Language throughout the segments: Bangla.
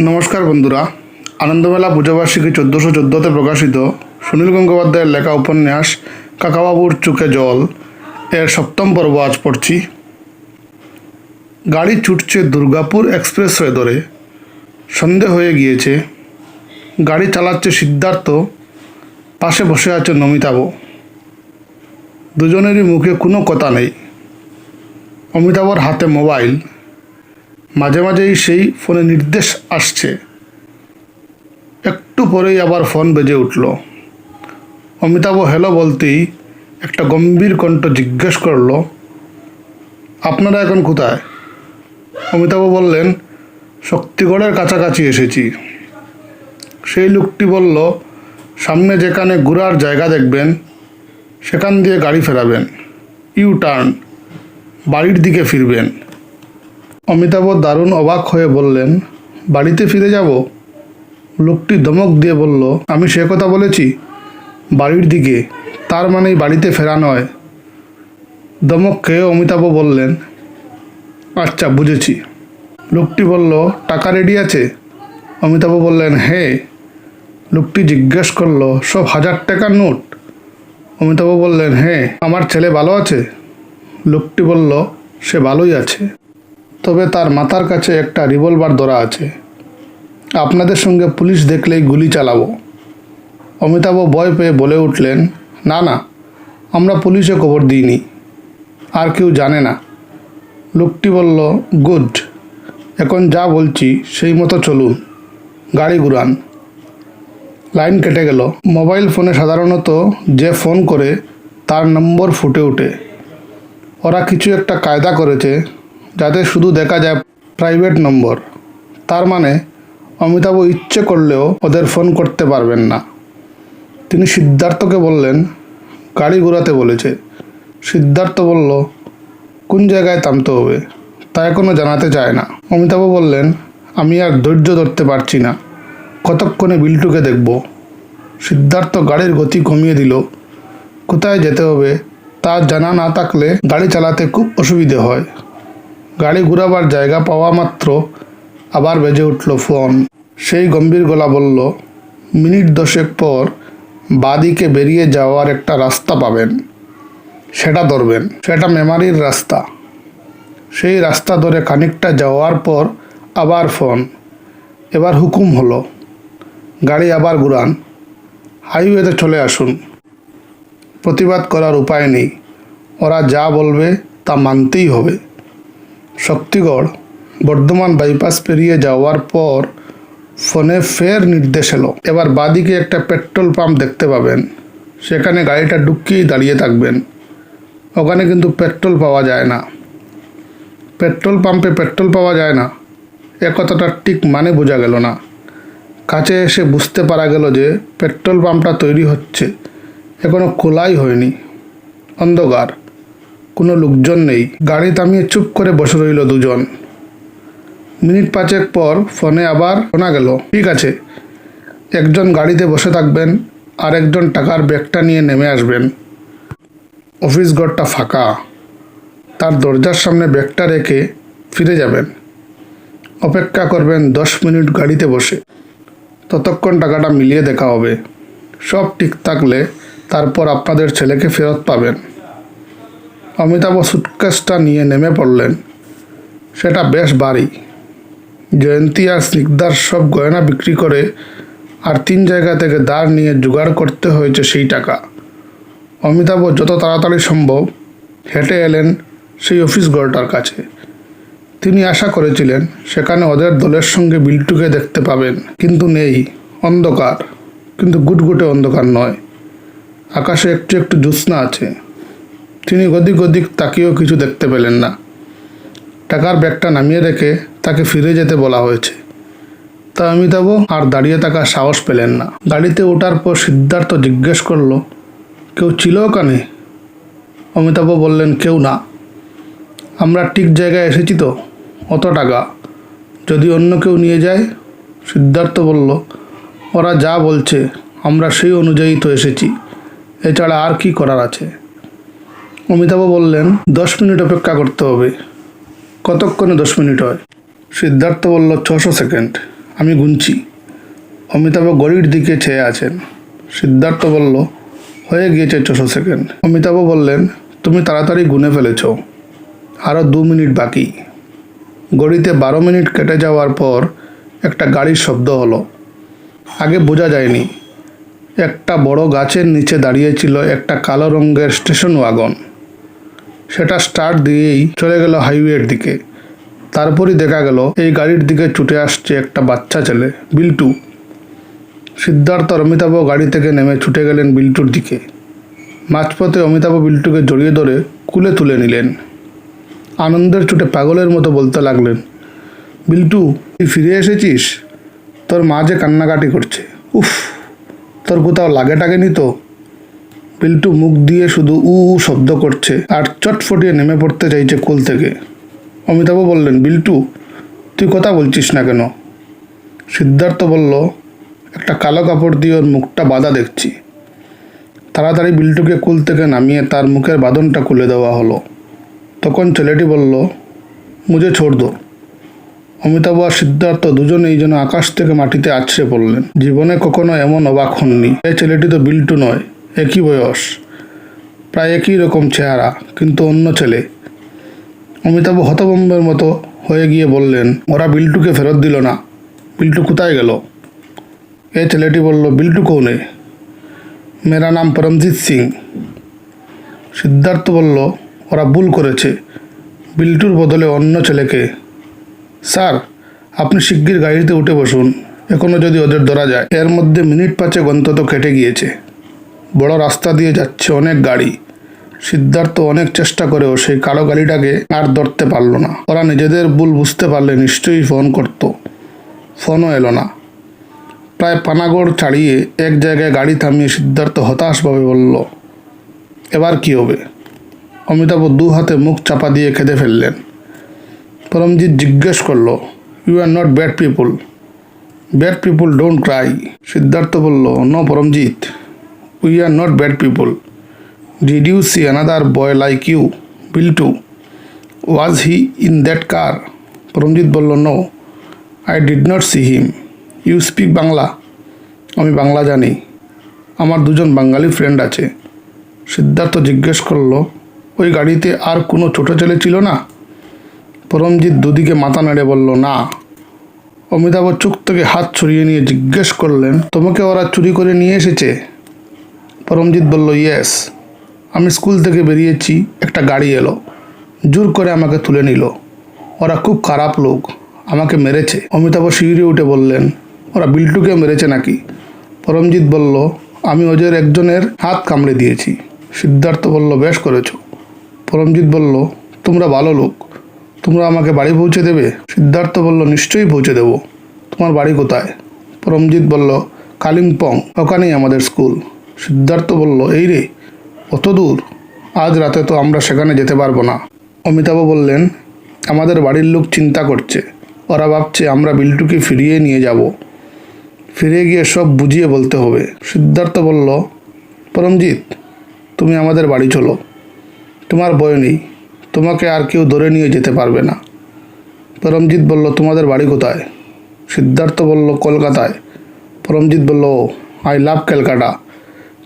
নমস্কার বন্ধুরা। আনন্দমেলা পূজাবার্ষিকী চোদ্দোশো চোদ্দোতে প্রকাশিত সুনীল গঙ্গোপাধ্যায়ের লেখা উপন্যাস, কাকাবাবুর চোখে জল এর সপ্তম পর্ব আজ পড়ছি। গাড়ি ছুটছে দুর্গাপুর এক্সপ্রেস এক্সপ্রেসওয়ে ধরে। সন্ধে হয়ে গিয়েছে। গাড়ি চালাচ্ছে সিদ্ধার্থ, পাশে বসে আছে নমিতাভ দুজনেরই মুখে কোনো কথা নেই। অমিতাভর হাতে মোবাইল। মাঝে মাঝেই সেই ফোনে নির্দেশ আসছে। একটু পরেই আবার ফোন বেজে উঠল। অমিতাভ হ্যালো বলতেই একটা গম্ভীর কণ্ঠ জিজ্ঞেস করল, আপনারা এখন কোথায়? অমিতাভ বললেন, শক্তিগড়ের কাছাকাছি এসেছি। সেই লোকটি বলল, সামনে যেখানে ঘোরার জায়গা দেখবেন, সেখান দিয়ে গাড়ি ফেরাবেন। ইউ টার্ন বাড়ির দিকে ফিরবেন। অমিতাভ দারুণ অবাক হয়ে বললেন, বাড়িতে ফিরে যাব? লোকটি ধমক দিয়ে বলল, আমি সে কথা বলেছি, বাড়ির দিকে। তার মানেই বাড়িতে ফেরা নয়। ধমক খেয়ে অমিতাভ বললেন আচ্ছা বুঝেছি। লোকটি বলল, টাকা রেডি আছে? অমিতাভ বললেন হ্যাঁ। লোকটি জিজ্ঞেস করল, সব হাজার টাকার নোট? অমিতাভ বললেন হ্যাঁ আমার ছেলে ভালো আছে। লোকটি বলল, সে ভালোই আছে। তবে তার মাথার কাছে একটা রিভলভার ধরা আছে। আপনাদের সঙ্গে পুলিশ দেখলেই গুলি চালাবো। অমিতাভ ভয় পেয়ে বলে উঠলেন, না না, আমরা পুলিশে খবর দিইনি। আর কেউ জানে না। লোকটি বলল, গুড, এখন যা বলছি সেই মতো চলুন, গাড়ি ঘুরান। লাইন কেটে গেল। মোবাইল ফোনে সাধারণত যে ফোন করে তার নম্বর ফুটে ওঠে। ওরা কিছু একটা কায়দা করেছে যাতে শুধু দেখা যায় প্রাইভেট নম্বর তার মানে অমিতাভ ইচ্ছে করলেও ওদের ফোন করতে পারবেন না। তিনি সিদ্ধার্থকে বললেন, গাড়ি ঘোরাতে বলেছে। সিদ্ধার্থ বলল, কোন জায়গায় থামতে হবে? তা এখনও জানাতে চায় না। অমিতাভ বললেন, আমি আর ধৈর্য ধরতে পারছি না। কতক্ষণে বিল্টুকে দেখব? সিদ্ধার্থ গাড়ির গতি কমিয়ে দিল। কোথায় যেতে হবে তা জানা না থাকলে গাড়ি চালাতে খুব অসুবিধে হয়। গাড়ি ঘুরাবার জায়গা পাওয়া মাত্র আবার বেজে উঠল ফোন। সেই গম্ভীর গলা বলল, মিনিট দশেক পর বাদিকে বেরিয়ে যাওয়ার একটা রাস্তা পাবেন। সেটা ধরবেন। সেটা মেমারির রাস্তা। সেই রাস্তা ধরে খানিকটা যাওয়ার পর আবার ফোন। এবার হুকুম হলো, গাড়ি আবার ঘুরান। হাইওয়েতে চলে আসুন। প্রতিবাদ করার উপায় নেই। ওরা যা বলবে তা মানতেই হবে। শক্তিগড় বর্ধমান বাইপাস পেরিয়ে যাওয়ার পর ফোনে ফের নির্দেশ এলো। এবার বাদিকে একটা পেট্রোল পাম্প দেখতে পাবেন। সেখানে গাড়িটা ডুকিয়েই দাঁড়িয়ে থাকবেন। ওখানে কিন্তু পেট্রোল পাওয়া যায় না। পেট্রোল পাম্পে পেট্রোল পাওয়া যায় না। এ কথাটা ঠিক মানে বোঝা গেল না। কাছে এসে বুঝতে পারা গেল যে পেট্রোল পাম্পটা তৈরি হচ্ছে। এখনও খোলাই হয়নি। অন্ধকার। কোনো লোকজন নেই। গাড়ি থামিয়ে চুপ করে বসে রইল দুজন। মিনিট পাঁচেক পর ফোনে আবার শোনা গেল, ঠিক আছে, একজন গাড়িতে বসে থাকবেন, আর একজন টাকার ব্যাগটা নিয়ে নেমে আসবেন। অফিস ঘরটা ফাঁকা। তার দরজার সামনে ব্যাগটা রেখে ফিরে যাবেন। অপেক্ষা করবেন দশ মিনিট গাড়িতে বসে। ততক্ষণ টাকাটা মিলিয়ে দেখা হবে। সব ঠিক থাকলে তারপর আপনাদের ছেলেকে ফেরত পাবেন। অমিতাভ সুটকেসটা নিয়ে নেমে পড়লেন। সেটা বেশ বাড়ি। জয়ন্তী আর স্নিগ্ধার সব গয়না বিক্রি করে আর তিন জায়গা থেকে দাঁড় নিয়ে জোগাড় করতে হয়েছে সেই টাকা। অমিতাভ যত তাড়াতাড়ি সম্ভব হেঁটে এলেন সেই অফিস ঘরটার কাছে। তিনি আশা করেছিলেন সেখানে ওদের দলের সঙ্গে বিল্টুকে দেখতে পাবেন। কিন্তু নেই, অন্ধকার। কিন্তু গুটগুটে অন্ধকার নয়। আকাশে একটু একটু জ্যোৎস্না আছে। তিনি গদিক গদিক তাকিয়েও কিছু দেখতে পেলেন না। টাকার ব্যাগটা নামিয়ে রেখে তাকে ফিরে যেতে বলা হয়েছে। তা অমিতাভ আর দাঁড়িয়ে থাকার সাহস পেলেন না। গাড়িতে ওঠার পর সিদ্ধার্থ জিজ্ঞেস করল, কেউ ছিল ওখানে? অমিতাভ বললেন, কেউ না। আমরা ঠিক জায়গায় এসেছি তো, অত টাকা। যদি অন্য কেউ নিয়ে যায়? সিদ্ধার্থ বলল, ওরা যা বলছে, আমরা সেই অনুযায়ী তো এসেছি। এছাড়া আর কি করার আছে? অমিতাভ বললেন, দশ মিনিট অপেক্ষা করতে হবে। কতক্ষণে দশ মিনিট হয়? সিদ্ধার্থ বলল, ছশো সেকেন্ড। আমি গুনছি। অমিতাভ গড়ির দিকে চেয়ে আছেন। সিদ্ধার্থ বলল, হয়ে গিয়েছে ছশো সেকেন্ড। অমিতাভ বললেন, তুমি তাড়াতাড়ি গুনে ফেলেছ। আরও দু মিনিট বাকি। গড়িতে বারো মিনিট কেটে যাওয়ার পর একটা গাড়ির শব্দ হলো। আগে বোঝা যায়নি। একটা বড় গাছের নিচে দাঁড়িয়েছিল একটা কালো রঙের স্টেশন ওয়াগন। সেটা স্টার্ট দিয়েই চলে গেল হাইওয়ের দিকে। তারপরই দেখা গেল, এই গাড়ির দিকে ছুটে আসছে একটা বাচ্চা ছেলে, বিল্টু। সিদ্ধার্থ অমিতাভ গাড়ি থেকে নেমে ছুটে গেলেন বিল্টুর দিকে। মাঝপথে অমিতাভ বিল্টুকে জড়িয়ে ধরে কুলে তুলে নিলেন। আনন্দের ছুটে পাগলের মতো বলতে লাগলেন, বিল্টু, তুই ফিরে এসেছিস? তোর মা যে কান্নাকাটি করছে, উফ, তোর কোথাও লাগে টাগেনি তো? বিল্টু মুখ দিয়ে শুধু উ উ শব্দ করছে আর চটফটিয়ে নেমে পড়তে চাইছে কুল থেকে। অমিতাভ বললেন, বিল্টু, তুই কথা বলছিস না কেন? সিদ্ধার্থ বলল, একটা কালো কাপড় দিয়ে ওর মুখটা বাঁধা দেখছি। তাড়াতাড়ি বিল্টুকে কুল থেকে নামিয়ে তার মুখের বাঁধনটা খুলে দেওয়া হলো। তখন ছেলেটি বলল, মুঝে ছোড় দো। অমিতাভ আর সিদ্ধার্থ দুজনেই যেন আকাশ থেকে মাটিতে আছড়ে পড়লেন। জীবনে কখনো এমন অবাক হননি। এই ছেলেটি তো বিল্টু নয়। একই বয়স, প্রায় একই রকম চেহারা, কিন্তু অন্য ছেলে। অমিতাভ হতভম্বের মতো হয়ে গিয়ে বললেন, ওরা বিল্টুকে ফেরত দিল না। বিল্টু কোথায় গেল? এ ছেলেটি বলল, বিল্টু কৌনে? মেরা নাম পরমজিৎ সিং। সিদ্ধার্থ বলল, ওরা ভুল করেছে। বিল্টুর বদলে অন্য ছেলেকে। স্যার, আপনি শিগগির গাড়িতে উঠে বসুন। এখনও যদি ওদের ধরা যায়, এর মধ্যে মিনিট পাঁচে অন্তত কেটে গিয়েছে। বড় রাস্তা দিয়ে যাচ্ছে অনেক গাড়ি। সিদ্ধার্থ অনেক চেষ্টা করেও সেই কালো গাড়িটাকে আর ধরতে পারল না। ওরা নিজেদের ভুল বুঝতে পারলে নিশ্চয়ই ফোন করত। ফোনও এলো না। প্রায় পানাগড় ছাড়িয়ে এক জায়গায় গাড়ি থামিয়ে সিদ্ধার্থ হতাশভাবে বলল, এবার কি হবে? অমিতাভ দু হাতে মুখ চাপা দিয়ে খেতে ফেললেন। পরমজিৎ জিজ্ঞেস করল you are not bad people bad people don't cry Siddharth বলল ন Paramjit. Are not bad people did you see another boy like you Biltu was he in that car Paramjit বলল no I did not see him you speak Bangla আমি বাংলা জানি। আমার দুজন বাঙালি ফ্রেন্ড আছে। সিদ্ধার্থ জিজ্ঞেস করল, ওই গাড়িতে আর কোনো ছোটো ছেলে ছিল না? পরমজিৎ দুদিকে মাথা নেড়ে বলল, না। অমিতাভ চোখ থেকে হাত ছড়িয়ে নিয়ে জিজ্ঞেস করলেন, তোমাকে ওরা চুরি করে নিয়ে এসেছে? পরমজিৎ বলল ইয়েস আমি স্কুল থেকে বেরিয়েছি, একটা গাড়ি এলো, জোর করে আমাকে তুলে নিল। ওরা খুব খারাপ লোক, আমাকে মেরেছে। অমিতাভ শিউরে উঠে বললেন, ওরা বিল্টুকে মেরেছে নাকি? পরমজিৎ বলল, আমি ওদের একজনের হাত কামড়ে দিয়েছি। সিদ্ধার্থ বলল, বেশ করেছ। পরমজিৎ বলল, তোমরা ভালো লোক, তোমরা আমাকে বাড়ি পৌঁছে দেবে? সিদ্ধার্থ বলল, নিশ্চয়ই পৌঁছে দেবো। তোমার বাড়ি কোথায়? পরমজিৎ বলল, কালিম্পং, ওখানেই আমাদের স্কুল। সিদ্ধার্থ বলল, এই রে, অত দূর? আজ রাতে তো আমরা সেখানে যেতে পারব না। অমিতাভ বললেন, আমাদের বাড়ির লোক চিন্তা করছে। ওরা ভাবছে আমরা বিল্টুকে ফিরিয়ে নিয়ে যাব। ফিরে গিয়ে সব বুঝিয়ে বলতে হবে। সিদ্ধার্থ বলল, পরমজিৎ, তুমি আমাদের বাড়ি চলো। তোমার বয় নেই। তোমাকে আর কেউ ধরে নিয়ে যেতে পারবে না। পরমজিৎ বলল, তোমাদের বাড়ি কোথায়? সিদ্ধার্থ বলল, কলকাতায়। পরমজিৎ বলল আই লাভ ক্যালকাটা।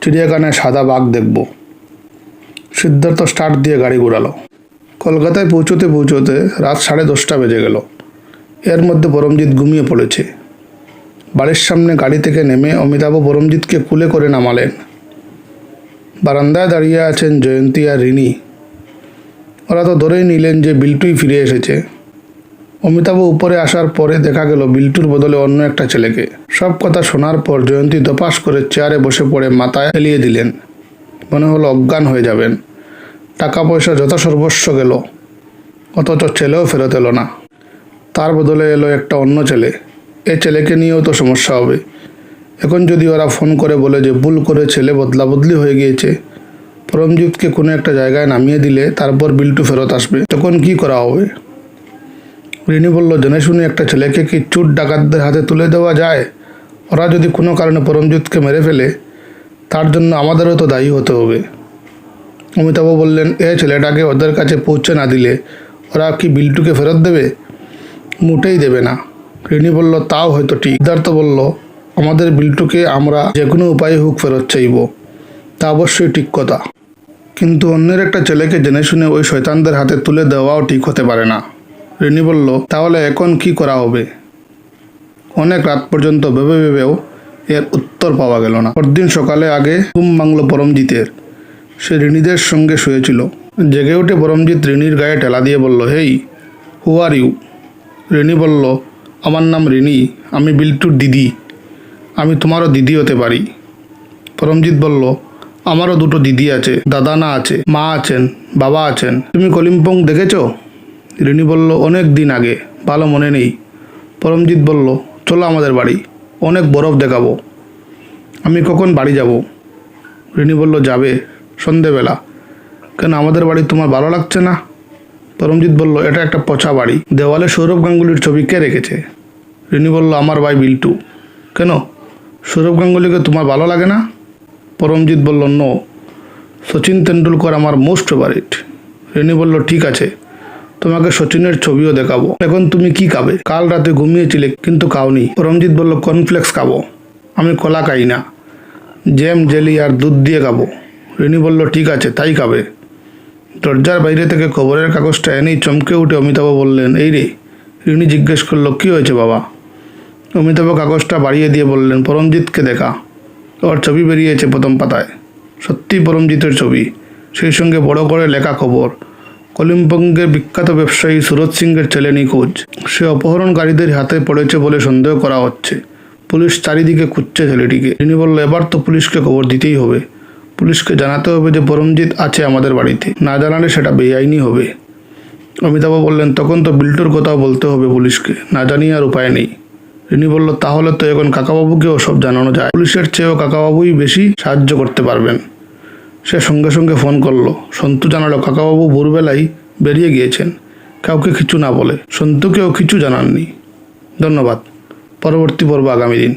চিড়িয়াখানায় সাদা বাঘ দেখব। সিদ্ধার্থ স্টার্ট দিয়ে গাড়ি ঘোরালো। কলকাতায় পৌঁছতে পৌঁছতে রাত সাড়ে দশটা বেজে গেল। এর মধ্যে পরমজিৎ ঘুমিয়ে পড়েছে। বাড়ির সামনে গাড়ি থেকে নেমে অমিতাভ পরমজিৎকে কুলে করে নামালেন। বারান্দায় দাঁড়িয়ে আছেন জয়ন্তী আর রিনি। ওরা তো ধরেই নিলেন যে বিল্টুই ফিরে এসেছে। অমিতাভ উপরে আসার পরে দেখা গেল বিল্টুর বদলে অন্য একটা ছেলেকে। সব কথা শোনার পর জয়ন্তী দপাস করে চেয়ারে বসে পড়ে মাথায় এলিয়ে দিলেন। মনে হলো অজ্ঞান হয়ে যাবেন। টাকা পয়সা যত সর্বস্ব গেল। অথচ ছেলেও ফেরত এলো না। তার বদলে এলো একটা অন্য ছেলে। এ ছেলেকে নিয়েও তো সমস্যা হবে। এখন যদি ওরা ফোন করে বলে যে ভুল করে ছেলে বদলা বদলি হয়ে গিয়েছে, পরমজিৎকে কোনো একটা জায়গায় নামিয়ে দিলে তারপর বিল্টু ফেরত আসবে। তখন কি করা হবে? রিনি বলল, জেনে শুনে একটা ছেলেকে কি চুট ডাকাতদের হাতে তুলে দেওয়া যায়? ওরা যদি কোনো কারণে পরমজিৎকে মেরে ফেলে, তার জন্য আমাদেরও তো দায়ী হতে হবে। অমিতাভ বললেন, এ ছেলেটাকে ওদের কাছে পৌঁছে না দিলে ওরা কি বিল্টুকে ফেরত দেবে? মোটেই দেবে না। রিনি বলল, তাও হয়তো ঠিক। সিদ্ধার্থ বলল, আমাদের বিল্টুকে আমরা যে কোনো উপায়ে হোক ফেরত চাইব। তা অবশ্যই ঠিক কথা। কিন্তু অন্যের একটা ছেলেকে জেনে শুনে ওই শয়তানদের হাতে তুলে দেওয়াও ঠিক হতে পারে না। রিনি বলল, তাহলে এখন কি করা হবে? অনেক রাত পর্যন্ত ভেবে ভেবেও এর উত্তর পাওয়া গেল না। পরদিন সকালে আগে ঘুম ভাঙল পরমজিতের। সে রিনিদের সঙ্গে শুয়েছিল। জেগে উঠে পরমজিৎ রিনির গায়ে ঠেলা দিয়ে বলল, হেই হু আর ইউ রিনি বলল, আমার নাম রিনি, আমি বিল্টুর দিদি। আমি তোমারও দিদি হতে পারি। পরমজিৎ বলল, আমারও দুটো দিদি আছে, দাদা না আছে, মা আছেন, বাবা আছেন। তুমি কলিম্পং দেখেছ? রিনি বলল, অনেক দিন আগে। ভালো মনে নেই। পরমজিৎ বলল, চলো আমাদের বাড়ি। অনেক বরফ দেখাবো। আমি কখন বাড়ি যাব? রিনি বলল, যাবে সন্ধেবেলা। কেন, আমাদের বাড়ি তোমার ভালো লাগছে না? পরমজিৎ বলল, এটা একটা পচা বাড়ি। দেওয়ালে সৌরভ গাঙ্গুলির ছবি কে রেখেছে? রিনি বলল, আমার ভাই বিল্টু। কেন, সৌরভ গাঙ্গুলিকে তোমার ভালো লাগে না? পরমজিৎ বলল, নো। সচিন তেন্ডুলকর আমার মোস্ট ফেভারিট। রেনি বলল, ঠিক আছে। তোমাকে সচিনের ছবিও দেখাবো। এখন তুমি কি খাবে? কাল রাতে ঘুমিয়েছিলে, কিন্তু খাওনি। পরমজিৎ বলল, কর্নফ্লেক্স খাব। আমি কলা খাই না। জ্যাম, জেলি আর দুধ দিয়ে খাব। রিনি বলল, ঠিক আছে, তাই খাবে। দরজার বাইরে থেকে খবরের কাগজটা এনেই চমকে উঠে অমিতাভ বললেন, এই রে। রিনি জিজ্ঞেস করল, কী হয়েছে বাবা? অমিতাভ কাগজটা বাড়িয়ে দিয়ে বললেন, পরমজিৎকে দেখা। ওর ছবি বেরিয়েছে প্রথম পাতায়। সত্যি পরমজিতের ছবি। সেই সঙ্গে বড় করে লেখা খবর। কলিম্পঙ্গের বিখ্যাত ব্যবসায়ী সুরজ সিংয়ের ছেলে নিখোঁজ। সে অপহরণকারীদের হাতে পড়েছে বলে সন্দেহ করা হচ্ছে। পুলিশ চারিদিকে খুঁজছে ছেলেটিকে। তিনি বলল, এবার তো পুলিশকে খবর দিতেই হবে। পুলিশকে জানাতে হবে যে পরমজিৎ আছে আমাদের বাড়িতে। না জানালে সেটা বেআইনি হবে। অমিতাভ বললেন, তখন তো বিল্টুর কথাও বলতে হবে পুলিশকে। না জানিয়ে আর উপায় নেই। রিনি বলল, তাহলে তো এখন কাকাবাবুকেও সব জানানো যায়। পুলিশের চেয়েও কাকাবাবুই বেশি সাহায্য করতে পারবেন। সে সঙ্গে সঙ্গে ফোন করল। সন্তু জানালো, কাকাবাবু ভোরবেলায় বেরিয়ে গিয়েছেন। কাউকে কিছু না বলে। সন্তুকেও কিছু জানাননি। ধন্যবাদ। পরবর্তী পর্ব আগামী দিন।